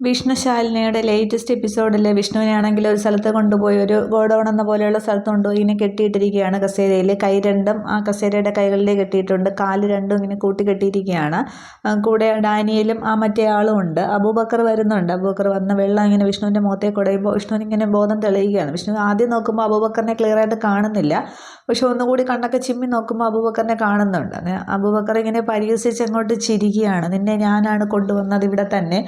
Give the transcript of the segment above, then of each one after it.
വിഷ്ണുശാലിനിയുടെ latest എപ്പിസോഡിൽ വിഷ്ണുവിനാണെങ്കിൽ ഒരു സ്ഥലത്ത് കൊണ്ടുപോയി ഒരു ഗോഡൗൺ എന്ന പോലെയുള്ള സ്ഥലത്ത് കൊണ്ടുപോയി ഇങ്ങനെ കെട്ടിയിട്ടിരിക്കുകയാണ് കസേരയിൽ കൈ രണ്ടും ആ കസേരയുടെ കൈകളിലേക്ക് കെട്ടിയിട്ടുണ്ട്. കാൽ രണ്ടും ഇങ്ങനെ കൂട്ടി കെട്ടിയിരിക്കുകയാണ്. കൂടെ ഡാനിയലും ആ മറ്റേ ആളും ഉണ്ട്. അബൂബക്കർ വരുന്നുണ്ട്. അബൂബക്കർ വന്ന വെള്ളം ഇങ്ങനെ വിഷ്ണുവിന്റെ മുഖത്തേക്ക് കുടയുമ്പോൾ വിഷ്ണുവിന് ഇങ്ങനെ ബോധം തെളിയുകയാണ്. വിഷ്ണു ആദ്യം നോക്കുമ്പോൾ അബൂബക്കറിനെ ക്ലിയർ ആയിട്ട് കാണുന്നില്ല. പക്ഷെ ഒന്നുകൂടി കണ്ണൊക്കെ ചിമ്മി നോക്കുമ്പോൾ അബൂബക്കറിനെ കാണുന്നുണ്ട്. അബൂബക്കർ ഇങ്ങനെ പരിഹസിച്ച് അങ്ങോട്ട് ചിരിക്കുകയാണ്. നിന്നെ ഞാനാണ് കൊണ്ടുവന്നത് ഇവിടെ തന്നെ.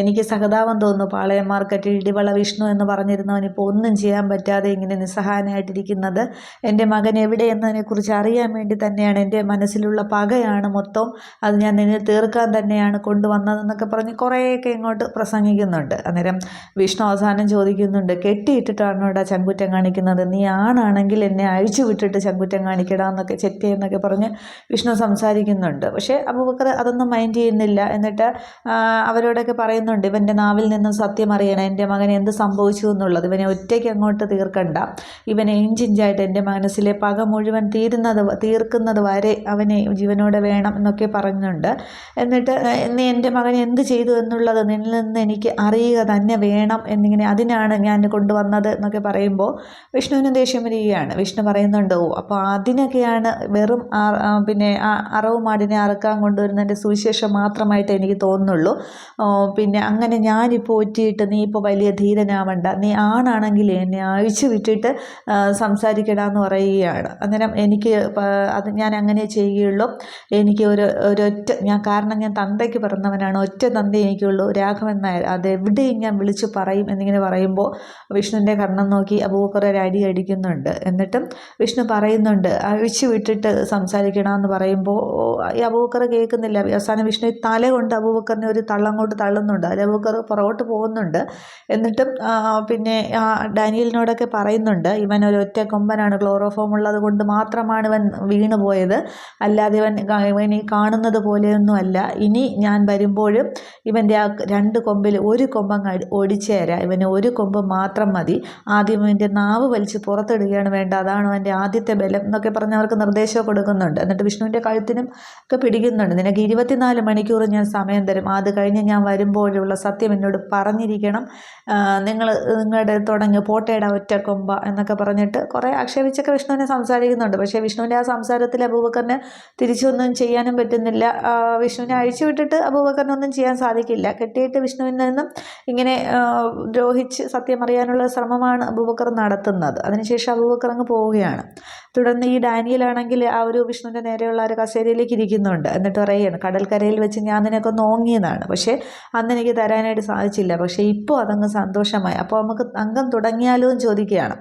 എനിക്ക് സഹതാപം തോന്നുന്നു. പാളയം മാർക്കറ്റിൽ ഇടിവള വിഷ്ണു എന്ന് പറഞ്ഞിരുന്നവൻ ഇപ്പോൾ ഒന്നും ചെയ്യാൻ പറ്റാതെ ഇങ്ങനെ നിസ്സഹായനായിട്ടിരിക്കുന്നത്. എന്റെ മകൻ എവിടെയെന്നതിനെക്കുറിച്ച് അറിയാൻ വേണ്ടി തന്നെയാണ്. എന്റെ മനസ്സിലുള്ള പകയാണ് മൊത്തം. അത് ഞാൻ നിന്നെ തീർക്കാൻ തന്നെയാണ് കൊണ്ടുവന്നതെന്നൊക്കെ പറഞ്ഞ് കുറേയൊക്കെ ഇങ്ങോട്ട് പ്രസംഗിക്കുന്നുണ്ട്. അന്നേരം വിഷ്ണു അവസാനം ചോദിക്കുന്നുണ്ട് കെട്ടിയിട്ടിട്ടാണ് ഇവിടെ ചങ്കുറ്റം കാണിക്കുന്നത്? നീ ആണാണെങ്കിൽ എന്നെ അഴിച്ചു വിട്ടിട്ട് ചങ്കുറ്റം കാണിക്കടാന്നൊക്കെ ചെറ്റിയെന്നൊക്കെ പറഞ്ഞ് വിഷ്ണു സംസാരിക്കുന്നുണ്ട്. പക്ഷേ അബൂബക്കർ അതൊന്നും മൈൻഡ് ചെയ്യുന്നില്ല. എന്നിട്ട് അവരോടൊക്കെ പറയുന്നുണ്ട് ഇവന്റെ നാവിൽ നിന്നും സത്യം അറിയണം. എന്റെ മകൻ എന്ത് സംഭവിച്ചു എന്നുള്ളത് ഇവനെ ഒറ്റയ്ക്ക് അങ്ങോട്ട് തീർക്കണ്ട. ഇവനെ ഇഞ്ചിഞ്ചായിട്ട് എന്റെ മനസ്സിലെ പക മുഴുവൻ തീരുന്നത് തീർക്കുന്നത് വരെ അവനെ ജീവനോടെ വേണം എന്നൊക്കെ പറഞ്ഞുണ്ട്. എന്നിട്ട് ഇന്ന് എന്റെ മകൻ എന്ത് ചെയ്തു എന്നുള്ളത് നിന്നിൽ നിന്ന് എനിക്ക് അറിയുക തന്നെ വേണം എന്നിങ്ങനെ അതിനാണ് ഞാൻ കൊണ്ടുവന്നത് എന്നൊക്കെ പറയുമ്പോൾ വിഷ്ണുവിന് ദേഷ്യം വരികയാണ്. വിഷ്ണു പറയുന്നുണ്ട് ഓ അപ്പോൾ അതിനൊക്കെയാണ് വെറും പിന്നെ ആ അറവ് മാടിനെ അറക്കാൻ കൊണ്ടുവരുന്നതിന്റെ സുവിശേഷം മാത്രമായിട്ട് എനിക്ക് തോന്നുന്നുള്ളൂ. പിന്നെ അങ്ങനെ ഞാനിപ്പോൾ ഒറ്റിയിട്ട് നീ ഇപ്പോൾ വലിയ ധീരനാവണ്ട. നീ ആണാണെങ്കിൽ എന്നെ അഴിച്ചു വിട്ടിട്ട് സംസാരിക്കടാന്ന് പറയുകയാണ്. അന്നേരം എനിക്ക് അത് ഞാൻ അങ്ങനെ ചെയ്യുകയുള്ളൂ എനിക്ക് ഒരു ഒരൊറ്റ ഞാൻ കാരണം ഞാൻ തന്തയ്ക്ക് പിറന്നവനാണ്. ഒറ്റ തന്ത എനിക്കുള്ളൂ. രാഘവൻ നായർ അതെവിടെയും ഞാൻ വിളിച്ചു പറയും എന്നിങ്ങനെ പറയുമ്പോൾ വിഷ്ണുവിന്റെ കർണം നോക്കി അബൂബക്കർ ഒരു അടി അടിക്കുന്നുണ്ട്. എന്നിട്ടും വിഷ്ണു പറയുന്നുണ്ട് അഴിച്ചു വിട്ടിട്ട് സംസാരിക്കണമെന്ന് പറയുമ്പോൾ ഈ അബൂബക്കർ കേൾക്കുന്നില്ല. അവസാനം വിഷ്ണു തല കൊണ്ട് അബൂബക്കറിനെ ഒരു തള്ളങ്ങോട്ട് തള്ളുന്നുണ്ട്. അതിൽ അബൂബക്കർ പുറകോട്ട് പോകുന്നുണ്ട്. എന്നിട്ടും പിന്നെ ഡാനിയലിനോടൊക്കെ പറയുന്നുണ്ട് ഇവൻ ഒരു ഒറ്റ കൊമ്പനാണ് ക്ലോറോഫോം ഉള്ളത് കൊണ്ട് മാത്രമാണ് ഇവൻ വീണു പോയത്. അല്ലാതെ ഇവൻ ഇവൻ ഈ കാണുന്നത് പോലെയൊന്നുമല്ല ഇനി ഞാൻ വരുമ്പോഴും ഇവന്റെ ആ രണ്ട് കൊമ്പിൽ ഒരു അടി- ഒടിച്ചു തരാം. ഇവന് ഒരു കൊമ്പ് മാത്രം മതി. ആദ്യം ഇവന്റെ നാവ് വലിച്ച് പുറത്തിടുകയാണ് വേണ്ട. അതാണ് അവന്റെ ആദ്യത്തെ ബലം എന്നൊക്കെ പറഞ്ഞ് അവർക്ക് നിർദ്ദേശം കൊടുക്കുന്നുണ്ട്. എന്നിട്ട് വിഷ്ണുവിന്റെ കഴുത്തിനും ഒക്കെ പിടിക്കുന്നുണ്ട്. നിനക്ക് ഇരുപത്തിനാല് മണിക്കൂർ ഞാൻ സമയം തരും. അത് കഴിഞ്ഞ് ഞാൻ വരുമ്പോഴുള്ള സത്യം എന്നോട് പറഞ്ഞിരിക്കണം. നിങ്ങൾ നിങ്ങളുടെ തുടങ്ങി പോട്ടയുടെ ഒറ്റ കൊമ്പ എന്നൊക്കെ പറഞ്ഞിട്ട് കുറേ ആക്ഷേപിച്ചൊക്കെ വിഷ്ണുവിനെ സംസാരിക്കുന്നുണ്ട്. പക്ഷേ വിഷ്ണുവിന്റെ ആ സംസാരത്തിൽ അബൂബക്കറിന് തിരിച്ചൊന്നും ചെയ്യാനും പറ്റുന്നില്ല. വിഷ്ണുവിനെ അഴിച്ചു വിട്ടിട്ട് അബൂബക്കറിനൊന്നും ചെയ്യാൻ സാധിക്കില്ല. കെട്ടിയിട്ട് വിഷ്ണുവിൽ നിന്നും ഇങ്ങനെ ദ്രോഹിച്ച് സത്യം അറിയാനുള്ള ശ്രമമാണ് അബൂബക്കർ നടത്തുന്നത്. അതിനുശേഷം അബൂബക്കർ അങ്ങ് പോവുകയാണ്. തുടർന്ന് ഈ ഡാനിയലാണെങ്കിൽ ആ ഒരു വിഷ്ണുവിന്റെ നേരെയുള്ള ഒരു കസേരയിലേക്ക് ഇരിക്കുന്നുണ്ട്. എന്നിട്ട് പറയുകയാണ് കടൽക്കരയിൽ വെച്ച് ഞാൻ നിനക്ക് നോങ്ങിയതാണ് പക്ഷേ അന്ന് എനിക്ക് തരാനായിട്ട് സാധിച്ചില്ല. പക്ഷേ ഇപ്പോൾ അതങ്ങ് സന്തോഷമായി. അപ്പോൾ നമുക്ക് അംഗം തുടങ്ങിയാലോ എന്ന് ചോദിക്കുകയാണ്.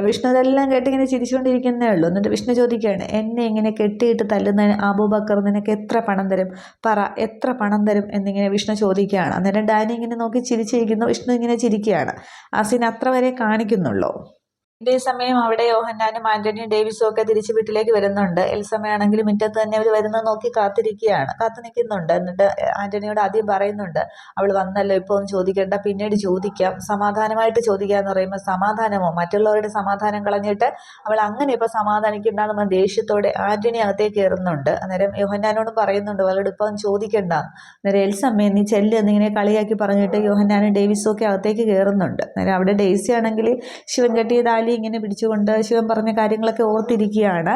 വിഷ്ണു ഇതെല്ലാം കേട്ട് ഇങ്ങനെ ചിരിച്ചുകൊണ്ടിരിക്കുന്നേ ഉള്ളൂ. എന്നിട്ട് വിഷ്ണു ചോദിക്കുകയാണ് എന്നെ ഇങ്ങനെ കെട്ടിയിട്ട് തല്ലുന്നതിന് അബൂബക്കർ നിനക്ക് എത്ര പണം തരും? പറ എത്ര പണം തരും? എന്നിങ്ങനെ വിഷ്ണു ചോദിക്കുകയാണ്. അന്നേരം ഡാനി ഇങ്ങനെ നോക്കി ചിരിച്ചിരിക്കുന്നു. വിഷ്ണു ഇങ്ങനെ ചിരിക്കുകയാണ്. അസിൻ സീൻ അത്ര വരെ കാണിക്കുന്നുള്ളൂ? ഇതേ സമയം അവിടെ യോഹന്നാനും ആന്റണിയും ഡേവിസും ഒക്കെ തിരിച്ച് വീട്ടിലേക്ക് വരുന്നുണ്ട്. എൽസമയാണെങ്കിൽ മുറ്റത്ത് തന്നെ അവർ വരുന്നത് നോക്കി കാത്തിരിക്കുകയാണ്. കാത്തു നിൽക്കുന്നുണ്ട്. എന്നിട്ട് ആന്റണിയോട് ആദ്യം പറയുന്നുണ്ട് അവൾ വന്നല്ലോ ഇപ്പോൾ ഒന്നും ചോദിക്കേണ്ട. പിന്നീട് ചോദിക്കാം. സമാധാനമായിട്ട് ചോദിക്കുക എന്ന് പറയുമ്പോൾ സമാധാനമോ? മറ്റുള്ളവരുടെ സമാധാനം കളഞ്ഞിട്ട് അവൾ അങ്ങനെ ഇപ്പോൾ സമാധാനിക്കണ്ടെന്ന് ദേഷ്യത്തോടെ ആന്റണി അകത്തേക്ക് കയറുന്നുണ്ട്. അന്നേരം യോഹന്നാനോടും പറയുന്നുണ്ട് അവളോട് ഒന്നും ചോദിക്കണ്ട. അന്നേരം എൽസമ്മയെ നീ ചെല്ല് എന്നിങ്ങനെ കളിയാക്കി പറഞ്ഞിട്ട് യോഹന്നാനും ഡേവിസും ഒക്കെ അകത്തേക്ക് കയറുന്നുണ്ട്. അന്നേരം അവിടെ ഡേസി ആണെങ്കിൽ ശിവൻ കെട്ടിയ താലി ഇങ്ങനെ പിടിച്ചുകൊണ്ട് ശിവൻ പറഞ്ഞ കാര്യങ്ങളൊക്കെ ഓർത്തിരിക്കുകയാണ്.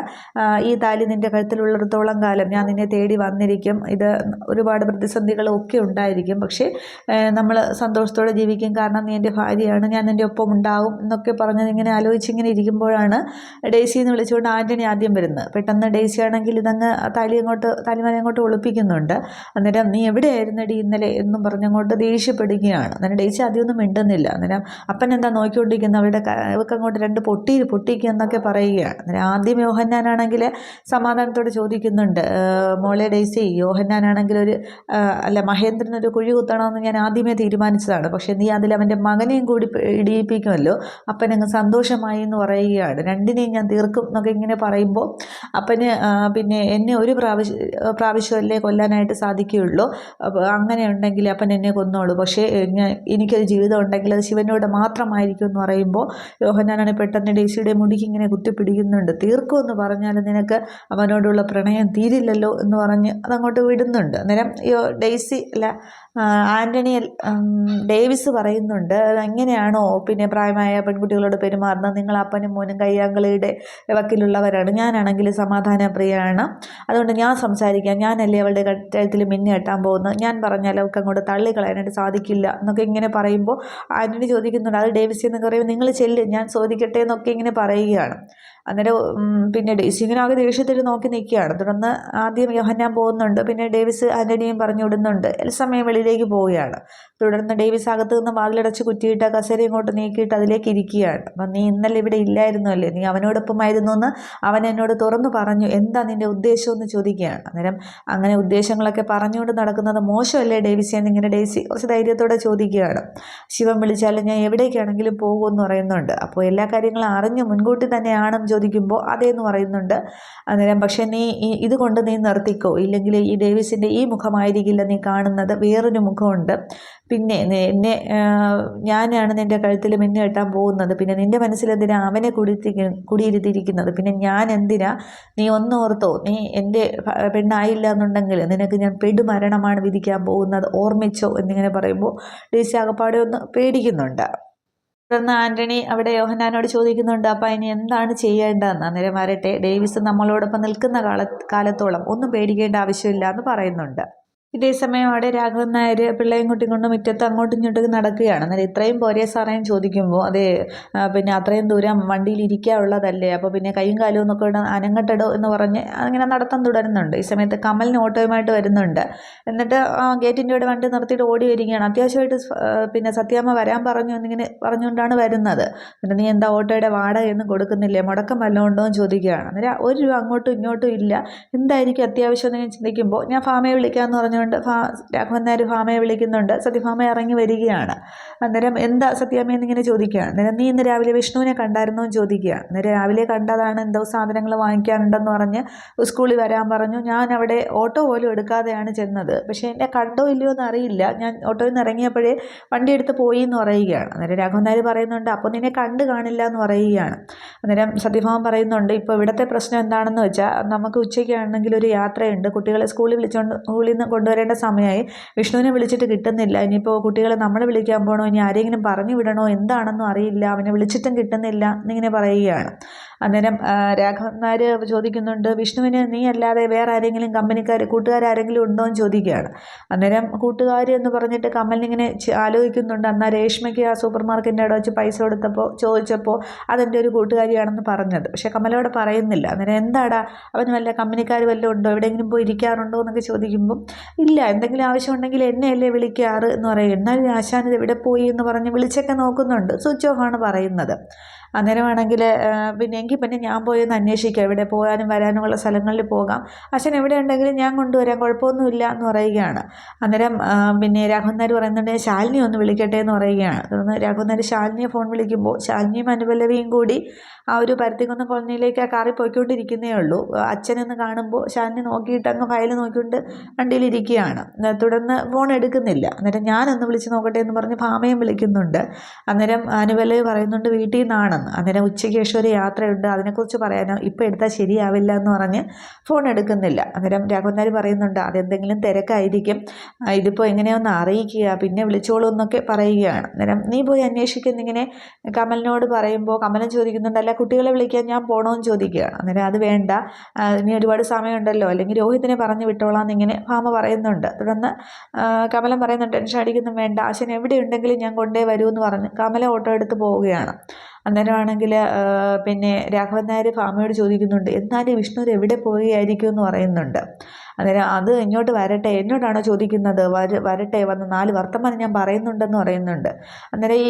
ഈ താലി നിന്റെ കഴുത്തിലുള്ളിടത്തോളം കാലം ഞാൻ നിന്നെ തേടി വന്നിരിക്കും. ഇത് ഒരുപാട് പ്രതിസന്ധികളൊക്കെ ഉണ്ടായിരിക്കും. പക്ഷേ നമ്മൾ സന്തോഷത്തോടെ ജീവിക്കും. കാരണം നീ എന്റെ ഭാര്യയാണ്. ഞാൻ നിന്റെ ഒപ്പം ഉണ്ടാവും എന്നൊക്കെ പറഞ്ഞ് ഇങ്ങനെ ആലോചിച്ചിങ്ങനെ ഇരിക്കുമ്പോഴാണ് ഡേസി എന്ന് വിളിച്ചുകൊണ്ട് ആന്റണി ആദ്യം വരുന്നത്. പെട്ടെന്ന് ഡേസി ആണെങ്കിൽ ഇതങ്ങ് താലി അങ്ങോട്ട് താലിമാല അങ്ങോട്ട് ഒളിപ്പിക്കുന്നുണ്ട്. അന്നേരം നീ എവിടെയായിരുന്നടി ഇന്നലെ എന്നും പറഞ്ഞങ്ങോട്ട് ദേഷ്യപ്പെടുകയാണ്. അന്നേരം ഡേസി ആദ്യമൊന്നും മിണ്ടുന്നില്ല. അന്നേരം അപ്പൻ എന്താ നോക്കിക്കൊണ്ടിരിക്കുന്നത് അവരുടെ ഇവർക്ക് അങ്ങോട്ട് രണ്ട് പൊട്ടി പൊട്ടിക്കുക എന്നൊക്കെ പറയുകയാണ് അന്നേരം ആദ്യം യോഹന്നാനാണെങ്കിൽ സമാധാനത്തോടെ ചോദിക്കുന്നുണ്ട്. മോളെ ഡേസി യോഹന്നാനാണെങ്കിൽ ഒരു അല്ല മഹേന്ദ്രൻ ഒരു കുഴി കുത്തണമെന്ന് ഞാൻ ആദ്യമേ തീരുമാനിച്ചതാണ്. പക്ഷേ നീ അതിൽ അവന്റെ മകനെയും കൂടി ഇടിയിപ്പിക്കുമല്ലോ. അപ്പനങ്ങ് സന്തോഷമായി എന്ന് പറയുകയാണ്. രണ്ടിനെയും ഞാൻ തീർക്കും എന്നൊക്കെ ഇങ്ങനെ പറയുമ്പോൾ അപ്പന് പിന്നെ എന്നെ ഒരു പ്രാവശ്യം പ്രാവശ്യമല്ലേ കൊല്ലാനായിട്ട് സാധിക്കുകയുള്ളൂ. അങ്ങനെ ഉണ്ടെങ്കിൽ അപ്പൻ എന്നെ കൊന്നോളൂ. പക്ഷേ ഞാൻ എനിക്കൊരു ജീവിതം ഉണ്ടെങ്കിൽ അത് ശിവനോട് മാത്രമായിരിക്കും എന്ന് പറയുമ്പോൾ യോഹന്നാനാണ് പെട്ടെന്ന് ഡേസിയുടെ മുടിക്ക് ഇങ്ങനെ കുത്തിപ്പിടിക്കുന്നുണ്ട്. തീർക്കുമെന്ന് പറഞ്ഞാൽ നിനക്ക് അവനോടുള്ള പ്രണയം തീരില്ലല്ലോ എന്ന് പറഞ്ഞ് അതങ്ങോട്ട് വിടുന്നുണ്ട്. അന്നേരം ഡേസി അല്ല ആന്റണി ഡേവിസ് പറയുന്നുണ്ട് എങ്ങനെയാണോ പിന്നെ പ്രായമായ പെൺകുട്ടികളോട് പെരുമാറുന്നത്? നിങ്ങൾ അപ്പനും മോനും കയ്യാങ്കളിയുടെ വക്കിലുള്ളവരാണ്. ഞാനാണെങ്കിൽ സമാധാനപ്രിയയാണ് അതുകൊണ്ട് ഞാൻ സംസാരിക്കാം. ഞാനല്ലേ അവളുടെ കഴുത്തിൽ മിന്നി കെട്ടാൻ പോകുന്നത്? ഞാൻ പറഞ്ഞാൽ അവൾക്ക് അങ്ങോട്ട് തള്ളിക്കളയാനായിട്ട് സാധിക്കില്ല എന്നൊക്കെ ഇങ്ങനെ പറയുമ്പോൾ ആന്റണി ചോദിക്കുന്നുണ്ട്. അത് ഡേവിസ് എന്നൊക്കെ പറയുമ്പോൾ നിങ്ങൾ ചെല്ല്. ഞാൻ ചോദിക്കട്ടെ. എന്നൊക്കെ ഇങ്ങനെ പറയുകയാണ്. അന്നേരം പിന്നെ ആകെ ദേഷ്യത്തിൽ നോക്കി നിൽക്കുകയാണ്. തുടർന്ന് ആദ്യം യോഹന്നാൻ പോകുന്നുണ്ട്. പിന്നെ ഡേവിസ് ആന്റണിയും പറഞ്ഞു വിടുന്നുണ്ട്. സമയം വെളിയിലേക്ക് പോവുകയാണ്. തുടർന്ന് ഡേവിസ് അകത്ത് നിന്ന് വാതിലടച്ച് കുറ്റിയിട്ട് കസേര ഇങ്ങോട്ട് നീക്കിയിട്ട് അതിലേക്ക് ഇരിക്കുകയാണ്. അപ്പം നീ ഇന്നലെ ഇവിടെ ഇല്ലായിരുന്നു അല്ലേ? നീ അവനോടൊപ്പമായിരുന്നു എന്ന് അവൻ എന്നോട് തുറന്നു പറഞ്ഞു. എന്താ നിന്റെ ഉദ്ദേശം എന്ന് ചോദിക്കുകയാണ്. അന്നേരം അങ്ങനെ ഉദ്ദേശങ്ങളൊക്കെ പറഞ്ഞുകൊണ്ട് നടക്കുന്നത് മോശമല്ലേ ഡേവിസി? എന്നിങ്ങനെ ഡേവിസി കുറച്ച് ധൈര്യത്തോടെ ചോദിക്കുകയാണ്. ശിവൻ വിളിച്ചാലും ഞാൻ എവിടേക്കാണെങ്കിലും പോകുമെന്ന് പറയുന്നുണ്ട്. അപ്പോൾ എല്ലാ കാര്യങ്ങളും അറിഞ്ഞ് മുൻകൂട്ടി തന്നെയാണെന്ന് ചോദിക്കുമ്പോൾ അതേന്ന് പറയുന്നുണ്ട്. അന്നേരം പക്ഷേ നീ ഇതുകൊണ്ട് നീ നിർത്തിക്കോ. ഇല്ലെങ്കിൽ ഈ ഡേവിസിന്റെ ഈ മുഖമായിരിക്കില്ല നീ കാണുന്നത്. വേറൊരു മുഖമുണ്ട്. പിന്നെ എന്നെ ഞാനാണ് നിന്റെ കഴുത്തിൽ മിന്നു കെട്ടാൻ പോകുന്നത്. പിന്നെ നിന്റെ മനസ്സിലെന്തിനാ അവനെ കുടിത്തി കുടിയിരുത്തിയിരിക്കുന്നത്? പിന്നെ ഞാൻ എന്തിനാ? നീ ഒന്നോർത്തോ. നീ എന്റെ പെണ്ണായില്ല എന്നുണ്ടെങ്കിൽ നിനക്ക് ഞാൻ പെടുമരണമാണ് വിധിക്കാൻ പോകുന്നത്. ഓർമ്മിച്ചോ എന്നിങ്ങനെ പറയുമ്പോൾ ഡേസി അകപ്പാടെ ഒന്ന് പേടിക്കുന്നുണ്ട്. തുടർന്ന് ആന്റണി അവിടെ യോഹനാനോട് ചോദിക്കുന്നുണ്ട് അപ്പം ഇനി എന്താണ് ചെയ്യേണ്ടതെന്ന്? അന്നേരം വരട്ടെ ഡേവിസ് നമ്മളോടൊപ്പം നിൽക്കുന്ന കാല കാലത്തോളം ഒന്നും പേടിക്കേണ്ട ആവശ്യമില്ല എന്ന് പറയുന്നുണ്ട്. ഇതേസമയം അവിടെ രാഘവൻ നായർ പിള്ളേയും കുട്ടി കൊണ്ട് മുറ്റത്ത് അങ്ങോട്ടും ഇങ്ങോട്ടും നടക്കുകയാണ്. അന്നേരം ഇത്രയും പോരെ സാറേ ചോദിക്കുമ്പോൾ അതെ പിന്നെ അത്രയും ദൂരം വണ്ടിയിൽ ഇരിക്കാനുള്ളതല്ലേ അപ്പോൾ പിന്നെ കൈയും കാലും എന്നൊക്കെ അനങ്ങട്ടടോ എന്ന് പറഞ്ഞ് അങ്ങനെ നടത്തം തുടരുന്നുണ്ട്. ഈ സമയത്ത് കമലിന് ഓട്ടോയുമായിട്ട് വരുന്നുണ്ട്. എന്നിട്ട് ഗേറ്റിന്റെ ഇവിടെ വണ്ടി നിർത്തിയിട്ട് ഓടി വരികയാണ്. അത്യാവശ്യമായിട്ട് പിന്നെ സത്യാമ്മ വരാൻ പറഞ്ഞു എന്നിങ്ങനെ പറഞ്ഞുകൊണ്ടാണ് വരുന്നത്. പിന്നെ നീ എന്താ ഓട്ടോയുടെ വാടകയൊന്നും കൊടുക്കുന്നില്ലേ? മുടക്കം വല്ലതുകൊണ്ടോ എന്ന് ചോദിക്കുകയാണ്. അന്നേരം ഒരു രൂപ അങ്ങോട്ടും ഇങ്ങോട്ടും ഇല്ല. എന്തായിരിക്കും അത്യാവശ്യം? എന്ന് ഞാൻ ചിന്തിക്കുമ്പോൾ ഞാൻ ഫാമയെ വിളിക്കാമെന്ന് പറഞ്ഞു പറഞ്ഞുകൊണ്ട് ഫാ രാഘവൻ നായർ ഭാമയെ വിളിക്കുന്നുണ്ട്. സത്യഭാമ ഇറങ്ങി വരികയാണ്. അന്നേരം എന്താ സത്യാമ്മ എന്നിങ്ങനെ ചോദിക്കുകയാണ്. അന്നേരം നീ ഇന്ന് രാവിലെ വിഷ്ണുവിനെ കണ്ടായിരുന്നോ എന്ന് ചോദിക്കുകയാണ്. അന്നേരം രാവിലെ കണ്ടതാണ് എന്തോ സാധനങ്ങൾ വാങ്ങിക്കാനുണ്ടെന്ന് പറഞ്ഞ് സ്കൂളിൽ വരാൻ പറഞ്ഞു. ഞാൻ അവിടെ ഓട്ടോ പോലും എടുക്കാതെയാണ് ചെന്നത്. പക്ഷേ എന്നെ കണ്ടോ ഇല്ലയോ എന്ന് അറിയില്ല. ഞാൻ ഓട്ടോയിൽ നിന്ന് ഇറങ്ങിയപ്പോഴേ വണ്ടി എടുത്ത് പോയി എന്ന് പറയുകയാണ്. അന്നേരം രാഘവൻ നായർ പറയുന്നുണ്ട് അപ്പോൾ നിന്നെ കണ്ടു കാണില്ല എന്ന് പറയുകയാണ്. അന്നേരം സത്യഭാമൻ പറയുന്നുണ്ട് ഇപ്പോൾ ഇവിടുത്തെ പ്രശ്നം എന്താണെന്ന് വെച്ചാൽ നമുക്ക് ഉച്ചയ്ക്കാണെങ്കിൽ ഒരു യാത്രയുണ്ട്. കുട്ടികളെ സ്കൂളിൽ വിളിച്ചുകൊണ്ട് സ്കൂളിൽ നിന്ന് കൊണ്ടുവരേണ്ട സമയമായി. വിഷ്ണുവിനെ വിളിച്ചിട്ട് കിട്ടുന്നില്ല. ഇനിയിപ്പോൾ കുട്ടികളെ നമ്മൾ വിളിക്കാൻ പോകണോ ഇനി ആരെങ്കിലും പറഞ്ഞു വിടണോ? എന്താണെന്നും അറിയില്ല. അവനെ വിളിച്ചിട്ടും കിട്ടുന്നില്ല എന്നിങ്ങനെ പറയുകയാണ്. അന്നേരം രാഘവൻ നായർ ചോദിക്കുന്നുണ്ട് വിഷ്ണുവിന് നീ അല്ലാതെ വേറെ ആരെങ്കിലും കമ്പനിക്കാർ കൂട്ടുകാരെങ്കിലും ഉണ്ടോ എന്ന് ചോദിക്കുകയാണ്. അന്നേരം കൂട്ടുകാർ എന്ന് പറഞ്ഞിട്ട് കമലിനിങ്ങനെ ആലോചിക്കുന്നുണ്ട്. അന്നാ രേഷ്മയ്ക്ക് ആ സൂപ്പർ മാർക്കറ്റിന്റെ അവിടെ വെച്ച് പൈസ കൊടുത്തപ്പോൾ ചോദിച്ചപ്പോൾ അതെന്റെ ഒരു കൂട്ടുകാരിയാണെന്ന് പറഞ്ഞത്. പക്ഷേ കമലോട് പറയുന്നില്ല. അന്നേരം എന്താടാ അവന് വല്ല കമ്പനിക്കാർ വല്ലതും ഉണ്ടോ? എവിടെയെങ്കിലും പോയി ഇരിക്കാറുണ്ടോ? എന്നൊക്കെ ചോദിക്കുമ്പോൾ ഇല്ല എന്തെങ്കിലും ആവശ്യമുണ്ടെങ്കിൽ എന്നെയല്ലേ വിളിക്കാറ്? എന്ന് പറയും. എന്നാലും ആശാനിത് എവിടെ പോയി? എന്ന് പറഞ്ഞ് വിളിച്ചൊക്കെ നോക്കുന്നുണ്ട്. സ്വിച്ച് ഓഫ് ആണ് പറയുന്നത്. അന്നേരമാണെങ്കിൽ പിന്നെ എങ്കിൽ പിന്നെ ഞാൻ പോയി ഒന്ന് അന്വേഷിക്കാം. എവിടെ പോകാനും വരാനുമുള്ള സ്ഥലങ്ങളിൽ പോകാം. അച്ഛൻ എവിടെ ഉണ്ടെങ്കിലും ഞാൻ കൊണ്ടുവരാം കുഴപ്പമൊന്നുമില്ല എന്ന് പറയുകയാണ്. അന്നേരം പിന്നെ രാഘവൻ നായർ പറയുന്നുണ്ട് ശാലിനി ഒന്ന് വിളിക്കട്ടെ എന്ന് പറയുകയാണ്. തുടർന്ന് രാഘവൻ നായർ ശാലിനിയെ ഫോൺ വിളിക്കുമ്പോൾ ശാലിനിയും അനുപല്ലവിയും കൂടി ആ ഒരു പരുത്തിക്കുന്ന കോളനിയിലേക്ക് ആ കാറിൽ പോയിക്കൊണ്ടിരിക്കുന്നേ ഉള്ളൂ. അച്ഛനെന്ന് കാണുമ്പോൾ ശാലിനി നോക്കിയിട്ട് അങ്ങ് ഫയൽ നോക്കിക്കൊണ്ട് വണ്ടിയിലിരിക്കുകയാണ് തുടർന്ന് ഫോൺ എടുക്കുന്നില്ല. അന്നേരം ഞാനൊന്ന് വിളിച്ച് നോക്കട്ടെ എന്ന് പറഞ്ഞ് ഭാമയും വിളിക്കുന്നുണ്ട്. അന്നേരം അനുപല്ലവി പറയുന്നുണ്ട് വീട്ടിൽ നിന്നാണെന്ന് അന്നേരം ഉച്ചയ്ക്ക് ശേഷം ഒരു യാത്രയുണ്ട്. അതിനെക്കുറിച്ച് പറയാനോ? ഇപ്പോൾ എടുത്താൽ ശരിയാവില്ല എന്ന് പറഞ്ഞ് ഫോൺ എടുക്കുന്നില്ല. അന്നേരം രാഘവന്നാർ പറയുന്നുണ്ട് അതെന്തെങ്കിലും തിരക്കായിരിക്കും. ഇതിപ്പോൾ എങ്ങനെയൊന്ന് അറിയിക്കുക. പിന്നെ വിളിച്ചോളൂ എന്നൊക്കെ പറയുകയാണ്. അന്നേരം നീ പോയി അന്വേഷിക്കുന്നിങ്ങനെ കമലിനോട് പറയുമ്പോൾ കമലൻ ചോദിക്കുന്നുണ്ട് അല്ല കുട്ടികളെ വിളിക്കാൻ ഞാൻ പോകണമെന്ന് ചോദിക്കുകയാണ്. അന്നേരം അത് വേണ്ട. ഇനി ഒരുപാട് സമയമുണ്ടല്ലോ. അല്ലെങ്കിൽ രോഹിതിനെ പറഞ്ഞു വിട്ടോളാം എന്നിങ്ങനെ ഭാമ പറയുന്നുണ്ട്. തുടർന്ന് കമലൻ പറയുന്നുണ്ട് ടെൻഷൻ അടിക്കുന്നു വേണ്ട. ആശൻ എവിടെയുണ്ടെങ്കിലും ഞാൻ കൊണ്ടേ വരൂ എന്ന് പറഞ്ഞ് കമല ഓട്ടോ എടുത്ത് പോവുകയാണ്. അന്നേരമാണെങ്കിൽ പിന്നെ രാഘവൻ നായർ ഫാമയോട് ചോദിക്കുന്നുണ്ട് എന്നാലും വിഷ്ണു എവിടെ പോവുകയായിരിക്കും എന്ന് പറയുന്നുണ്ട്. അന്നേരം അത് ഇങ്ങോട്ട് വരട്ടെ എന്നോടാണോ ചോദിക്കുന്നത്? വര വരട്ടെ വന്ന് നാല് വർത്തമാനം ഞാൻ പറയുന്നുണ്ടെന്ന് പറയുന്നുണ്ട്. അന്നേരം ഈ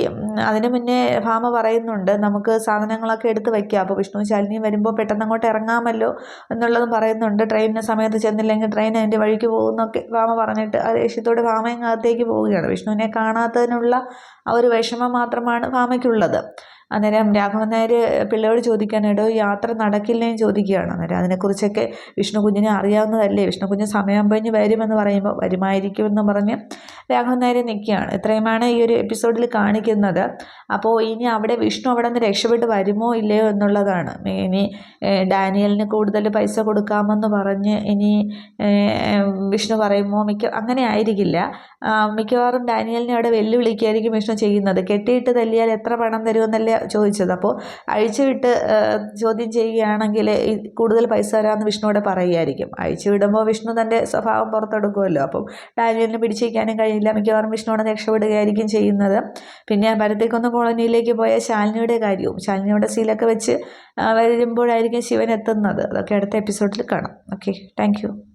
അതിന് മുന്നേ ഭാമ പറയുന്നുണ്ട് നമുക്ക് സാധനങ്ങളൊക്കെ എടുത്ത് വയ്ക്കാം അപ്പോൾ വിഷ്ണു ശാലിനിയും വരുമ്പോൾ പെട്ടെന്ന് അങ്ങോട്ട് ഇറങ്ങാമല്ലോ എന്നുള്ളതും പറയുന്നുണ്ട്. ട്രെയിനിന് സമയത്ത് ചെന്നില്ലെങ്കിൽ ട്രെയിൻ അതിന്റെ വഴിക്ക് പോകുന്നൊക്കെ ഭാമ പറഞ്ഞിട്ട് ആ ദേഷ്യത്തോടെ അകത്തേക്ക് പോവുകയാണ്. വിഷ്ണുവിനെ കാണാത്തതിനുള്ള ആ ഒരു വിഷമം മാത്രമാണ് ഭാമയ്ക്കുള്ളത് അന്നേരം രാഘവൻ നായർ പിള്ളയോട് ചോദിക്കുകയാണ് എടോ യാത്ര നടക്കില്ലേന്ന് ചോദിക്കുകയാണ്. അന്നേരം അതിനെക്കുറിച്ചൊക്കെ വിഷ്ണു കുഞ്ഞിനെ അറിയാവുന്നതല്ലേ? വിഷ്ണു കുഞ്ഞ് സമയം കഴിഞ്ഞ് വരുമെന്ന് പറയുമ്പോൾ വരുമായിരിക്കുമെന്ന് പറഞ്ഞ് രാഘവൻ നായർ നിൽക്കുകയാണ്. ഇത്രയുമാണ് ഈ ഒരു എപ്പിസോഡിൽ കാണിക്കുന്നത്. അപ്പോൾ ഇനി അവിടെ വിഷ്ണു അവിടെ നിന്ന് രക്ഷപ്പെട്ട് വരുമോ ഇല്ലയോ എന്നുള്ളതാണ്. ഇനി ഡാനിയലിന് കൂടുതൽ പൈസ കൊടുക്കാമെന്ന് പറഞ്ഞ് ഇനി വിഷ്ണു പറയുമോ? മിക്ക അങ്ങനെ ആയിരിക്കില്ല. മിക്കവാറും ഡാനിയലിനെ അവിടെ വെല്ലുവിളിക്കുകയായിരിക്കും വിഷ്ണു ചെയ്യുന്നത്. കെട്ടിയിട്ട് തല്ലിയാൽ എത്ര പണം തരുമെന്നല്ലേ ചോദിച്ചത്. അപ്പോൾ അഴിച്ചുവിട്ട് ചോദ്യം ചെയ്യുകയാണെങ്കിൽ കൂടുതൽ പൈസ തരാമെന്ന് വിഷ്ണുവിടെ പറയുമായിരിക്കും അഴിച്ചു വിടുമ്പോൾ വിഷ്ണു തന്റെ സ്വഭാവം പുറത്തെടുക്കുമല്ലോ. അപ്പം ഡാനിയലിന് പിടിച്ചേക്കാനും കഴിയില്ല. മിക്കവാറും വിഷ്ണുവിടെ രക്ഷപ്പെടുകയായിരിക്കും ചെയ്യുന്നത്. പിന്നെ പരത്തേക്കൊന്ന് കോളനിയിലേക്ക് പോയ ശാലിനിയുടെ കാര്യവും ശാലിനിയുടെ സീലൊക്കെ വെച്ച് വരുമ്പോഴായിരിക്കും ശിവൻ എത്തുന്നത്. അതൊക്കെ അടുത്ത എപ്പിസോഡിൽ കാണാം. Okay thank